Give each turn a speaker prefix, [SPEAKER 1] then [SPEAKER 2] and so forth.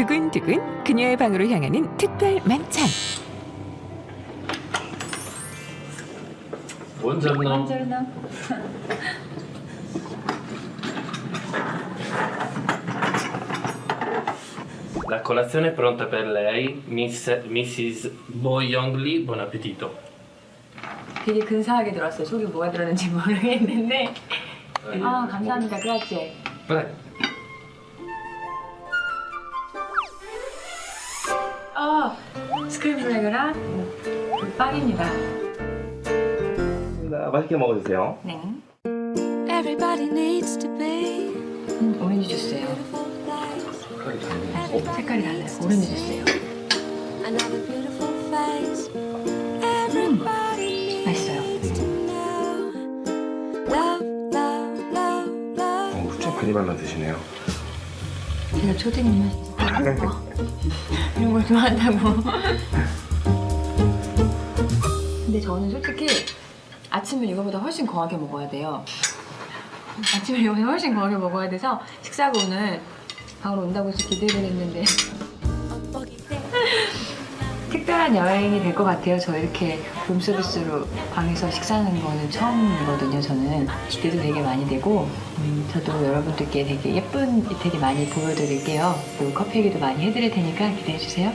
[SPEAKER 1] 두근두근 그녀의 방으로 향하는 특별 만찬.
[SPEAKER 2] Buongiorno. La colazione è pronta per lei, Miss, Mrs. Bo Young Lee. Buon appetito.
[SPEAKER 3] 되게 근사하게 들었어요. 속에 뭐가 들었는지 모르겠는데. 아 감사합니다. 그라지에.
[SPEAKER 2] Prego.
[SPEAKER 3] 아 스크램블 에그랑 빵입니다.
[SPEAKER 4] 맛있게 먹어주세요.
[SPEAKER 3] 네.
[SPEAKER 5] Everybody needs to be
[SPEAKER 3] 음, 오렌지 주스예요.
[SPEAKER 5] place.
[SPEAKER 3] 색깔이 달라요. 오렌지 주스예요.
[SPEAKER 5] Another beautiful face. Everybody
[SPEAKER 3] 맛있어요.
[SPEAKER 5] needs to know. Love, love, love, love.
[SPEAKER 4] 어, 후추 많이 발라 드시네요.
[SPEAKER 3] 제가 초딩이면 이런 걸 좋아한다고. 근데 저는 솔직히 아침을 이거보다 훨씬 거하게 먹어야 돼요. 아침을 이거보다 훨씬 거하게 먹어야 돼서 식사가 오늘 방으로 온다고 해서 기대를 했는데 특별한 여행이 될 것 같아요. 저 이렇게 룸서비스로 방에서 식사하는 거는 처음이거든요. 저는 기대도 되게 많이 되고 음, 저도 여러분들께 되게 예쁜 이태리 많이 보여드릴게요. 그리고 커피 얘기도 많이 해드릴 테니까 기대해 주세요.